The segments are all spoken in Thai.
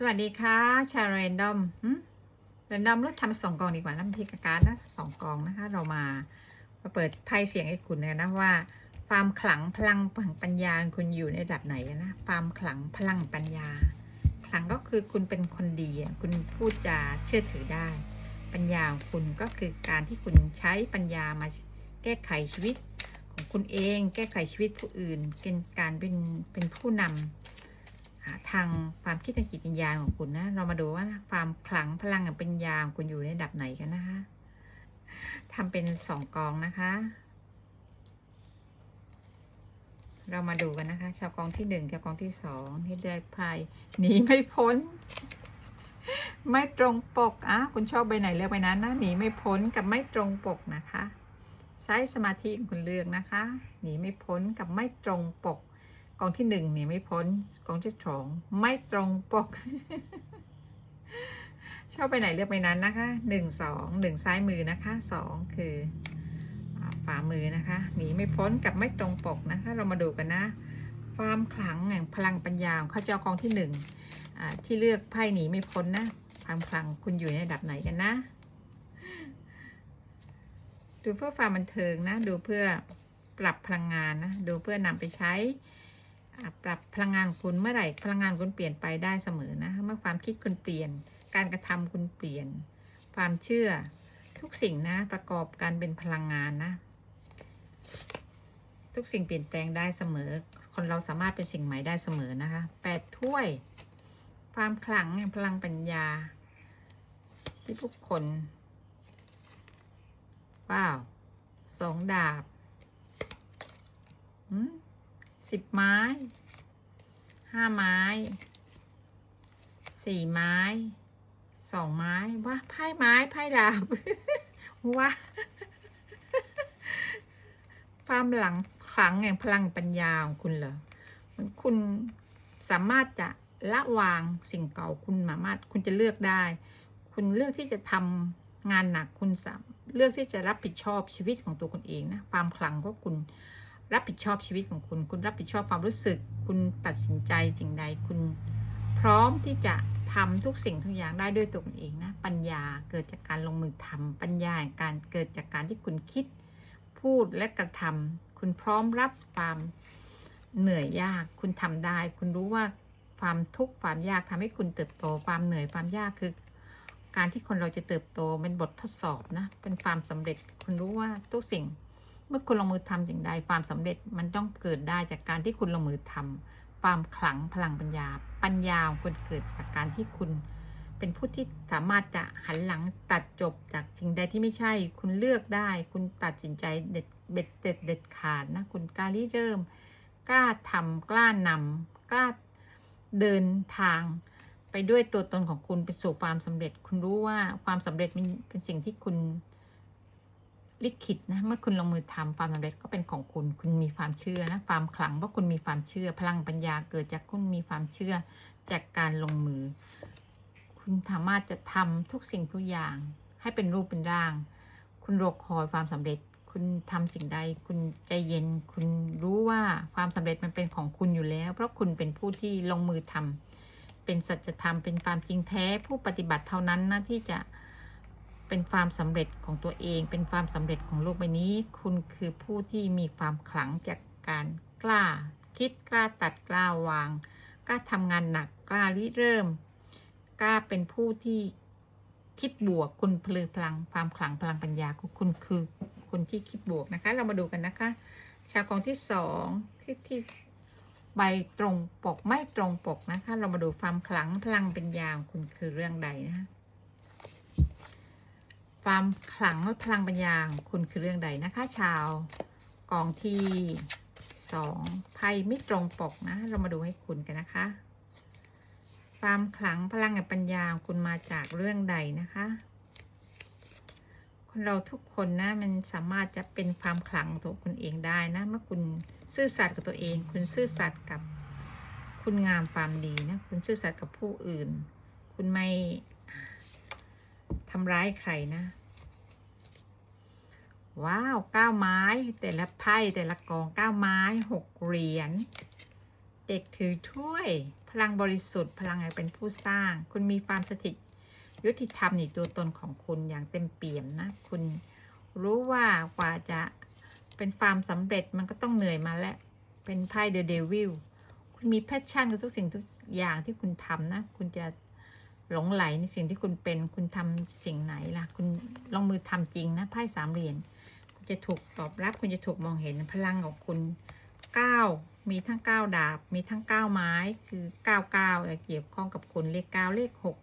สวัสดีค่ะชาเรนดอมเรนดอมเลือกทำสองกองดีกว่าน้ำพริกกับการ์ดนะสองกองนะคะ เรามามาเปิดไพ่เสียงให้คุณนะว่า ความขลังพลังปัญญาคุณอยู่ในระดับไหนนะความขลังพลังปัญญา ขลังก็คือคุณเป็นคนดีคุณพูดจาเชื่อถือได้ ปัญญาคุณก็คือการที่คุณใช้ปัญญามาแก้ไขชีวิต ของคุณเอง แก้ไขชีวิตผู้อื่นเป็นการเป็นเป็นผู้นำหา ทางความคิดทางจิตวิญญาณของคุณนะ เรามาดูว่าความขลังพลังกับปัญญาของคุณอยู่ในระดับไหนกันนะคะทำเป็นสองกองนะคะ เรามาดูกันนะคะ ชาวกองที่หนึ่งชาวกองที่สองที่ได้ไพ่หนีไม่พ้น ไม่ตรงปกอะคุณชอบใบไหนเลือกใบนั้นนะหนีไม่พ้นกับไม่ตรงปกนะคะ ใช้สมาธิคุณเลือกนะคะ หนีไม่พ้นกับไม่ตรงปก กองที่หนึ่งหนีไม่พ้น กองที่สองไม่ตรงปก ชอบไปไหนเลือกไปนั้นนะคะหนึ่งสองหนึ่งซ้ายมือนะคะสองคือฝ่ามือนะคะหนีไม่พ้นกับไม่ตรงปกนะคะ เรามาดูกันนะความขลังแห่งพลังปัญญาของเขาเจ้ากองที่หนึ่งที่เลือกไพ่หนีไม่พ้นนะความขลังคุณอยู่ในระดับไหนกันนะ ดูเพื่อความบันเทิงนะ ดูเพื่อปรับพลังงานนะ ดูเพื่อนำไปใช้ ปรับพลังงานคุณเมื่อไหร่พลังงานคุณเปลี่ยนไปได้เสมอนะเมื่อความคิดคุณเปลี่ยน การกระทำคุณเปลี่ยน ความเชื่อทุกสิ่งนะประกอบกันเป็นพลังงานนะ ทุกสิ่งเปลี่ยนแปลงได้เสมอ คนเราสามารถเป็นสิ่งใหม่ได้เสมอนะคะแปดถ้วย ความขลังแห่งพลังปัญญา ที่ทุกคนว้าวสองดาบอืม สิบไม้ ห้าไม้ สี่ไม้ สองไม้ว่าไพ่ไม้ไพ่ดาบว่าความหลังขลังแห่งพลังปัญญาของคุณเหรอมันคุณสามารถจะละวางสิ่งเก่าคุณสามารถคุณจะเลือกได้ คุณเลือกที่จะทำงานหนักคุณสามเลือกที่จะรับผิดชอบชีวิตของตัวคุณเองนะความขลังของคุณ รับผิดชอบชีวิตของคุณ คุณรับผิดชอบความรู้สึก คุณตัดสินใจสิ่งใด คุณพร้อมที่จะทำทุกสิ่งทุกอย่างได้ด้วยตัวคุณเองนะ ปัญญาเกิดจากการลงมือทำปัญญาการเกิดจากการที่คุณคิดพูดและกระทำคุณพร้อมรับความเหนื่อยยาก คุณทำได้ คุณรู้ว่าความทุกข์ความยากทำให้คุณเติบโต ความเหนื่อยความยากคือการที่คนเราจะเติบโตเป็นบททดสอบนะ เป็นความสำเร็จ คุณรู้ว่าทุกสิ่ง เมื่อคุณลงมือทำสิ่งใดความสำเร็จมันต้องเกิดได้จากการที่คุณลงมือทำความขลังพลังปัญญา ปัญญาคุณเกิดจากการที่คุณ เป็นผู้ที่สามารถจะหันหลังตัดจบจากสิ่งใดที่ไม่ใช่ คุณเลือกได้ คุณตัดสินใจเด็ดเด็ดเด็ดเด็ดขาดนะคุณกล้าริเริ่ม กล้าทำกล้านำกล้าเดินทางไปด้วยตัวตนของคุณไปสู่ความสำเร็จ คุณรู้ว่าความสำเร็จมันเป็นสิ่งที่คุณ ลิขิตนะเมื่อคุณลงมือทำความสำเร็จก็เป็นของคุณ คุณมีความเชื่อนะความขลังว่าคุณมีความเชื่อ พลังปัญญาเกิดจากคุณมีความเชื่อจากการลงมือ คุณสามารถจะทำทุกสิ่งทุกอย่าง ให้เป็นรูปเป็นร่าง คุณรอคอยความสำเร็จ คุณทำสิ่งใด คุณใจเย็น คุณรู้ว่าความสำเร็จมันเป็นของคุณอยู่แล้ว เพราะคุณเป็นผู้ที่ลงมือทำเป็นสัจธรรมเป็นความจริงแท้ผู้ปฏิบัติเท่านั้นนะที่จะ เป็นความสำเร็จของตัวเอง เป็นความสำเร็จของโลกใบนี้ คุณคือผู้ที่มีความขลังจากการกล้า คิดกล้าตัดกล้าวาง กล้าทำงานหนักกล้าริเริ่ม กล้าเป็นผู้ที่คิดบวก คุณพลือพลังความขลังพลังปัญญาของคุณคือคนที่คิดบวกนะคะ เรามาดูกันนะคะ ชาวกองที่สองที่ที่ใบตรงปกไม่ตรงปกนะคะ เรามาดูความขลังพลังปัญญาของคุณคือเรื่องใดนะคะ ความขลังและพลังปัญญาของคุณคือเรื่องใดนะคะ ชาวกองที่สองไพ่ไม่ตรงปกนะ เรามาดูให้คุณกันนะคะ ความขลังพลังปัญญาของคุณมาจากเรื่องใดนะคะคนเราทุกคนนะมันสามารถจะเป็นความขลังของตัวคุณเองได้นะ เมื่อคุณซื่อสัตย์กับตัวเอง คุณซื่อสัตย์กับคุณงามความดีนะ คุณซื่อสัตย์กับผู้อื่น คุณไม่ ทำร้ายใครนะ ว้าวเก้าไม้ แต่ละไพ่แต่ละกองเก้าไม้หกเหรียญเด็กถือถ้วย พลังบริสุทธิ์ พลังเป็นผู้สร้าง คุณมีความสถิตยุติธรรมในตัวตนของคุณอย่างเต็มเปี่ยมนะ คุณรู้ว่ากว่าจะเป็นความสำเร็จมันก็ต้องเหนื่อยมาและเป็นไพ่เดอะเดวิลคุณมีแพชชั่นกับทุกสิ่งทุกอย่างที่คุณทำนะ คุณจะ หลงไหลในสิ่งที่คุณเป็นคุณทำสิ่งไหนล่ะ คุณลงมือทำจริงนะไพ่สามเหรียญคุณจะถูกตอบรับ คุณจะถูกมองเห็นพลังของคุณเก้ามีทั้งเก้าดาบ มีทั้งเก้าไม้คือเก้าเก้าเกี่ยวข้องกับคุณเลขเก้าเลขหก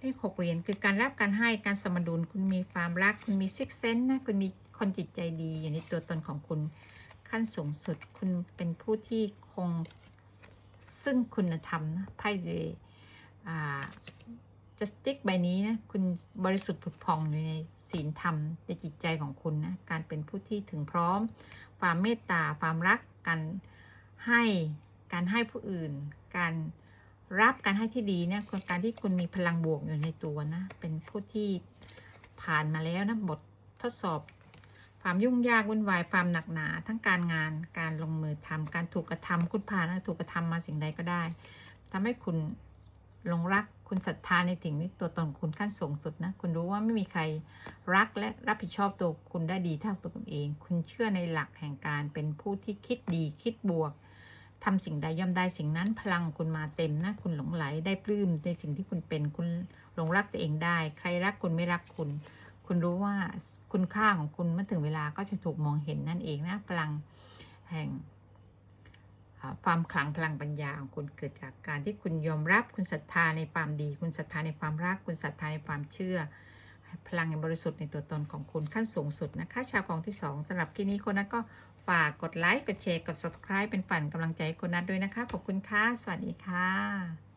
เลขหกเหรียญคือการรับการให้การสมดุลคุณมีความรัก คุณมีซิกเซนนะคุณมีคนจิตใจดีอยู่ในตัวตนของคุณขั้นสูงสุดคุณเป็นผู้ที่คงซึ่งคุณธรรมนะไพ่เดอ่า จะสติ๊กใบนี้นะคุณบริสุทธิ์ผุดพองอยู่ในศีลธรรมในจิตใจของคุณนะการเป็นผู้ที่ถึงพร้อม ความเมตตาความรักการให้การให้ผู้อื่น การรับการให้ที่ดีเนี่ยการที่คุณมีพลังบวกอยู่ในตัวนะเป็นผู้ที่ผ่านมาแล้วนะบททดสอบ ความยุ่งยากวุ่นวายความหนักหนา ทั้งการงานการลงมือทำการถูกกระทำคุณผ่านนะถูกกระทำมาสิ่งใดก็ได้ทำให้คุณ หลงรักคุณศรัทธาในสิ่งนี้ตัวตนคุณขั้นสูงสุดนะ คุณรู้ว่าไม่มีใครรักและรับผิดชอบตัวคุณได้ดีเท่าตัวคุณเอง คุณเชื่อในหลักแห่งการเป็นผู้ที่คิดดีคิดบวกทำสิ่งใดย่อมได้สิ่งนั้นพลังคุณมาเต็มนะ คุณหลงไหลได้ปลื้มในสิ่งที่คุณเป็นคุณหลงรักตัวเองได้ ใครรักคุณไม่รักคุณ คุณรู้ว่าคุณค่าของคุณเมื่อถึงเวลาก็จะถูกมองเห็นนั่นเองนะพลังแห่ง ความขลังพลังปัญญาของคุณเกิดจากการที่คุณยอมรับคุณศรัทธาในความดี คุณศรัทธาในความรัก คุณศรัทธาในความเชื่อ พลังบริสุทธิ์ในตัวตนของคุณขั้นสูงสุดนะคะ ชาวกองที่ 2สำหรับที่นี้คนนั้นก็ฝากกดไลค์กดแชร์กด subscribe เป็นฝันกำลังใจให้คนนั้นด้วยนะคะขอบคุณค่ะสวัสดีค่ะ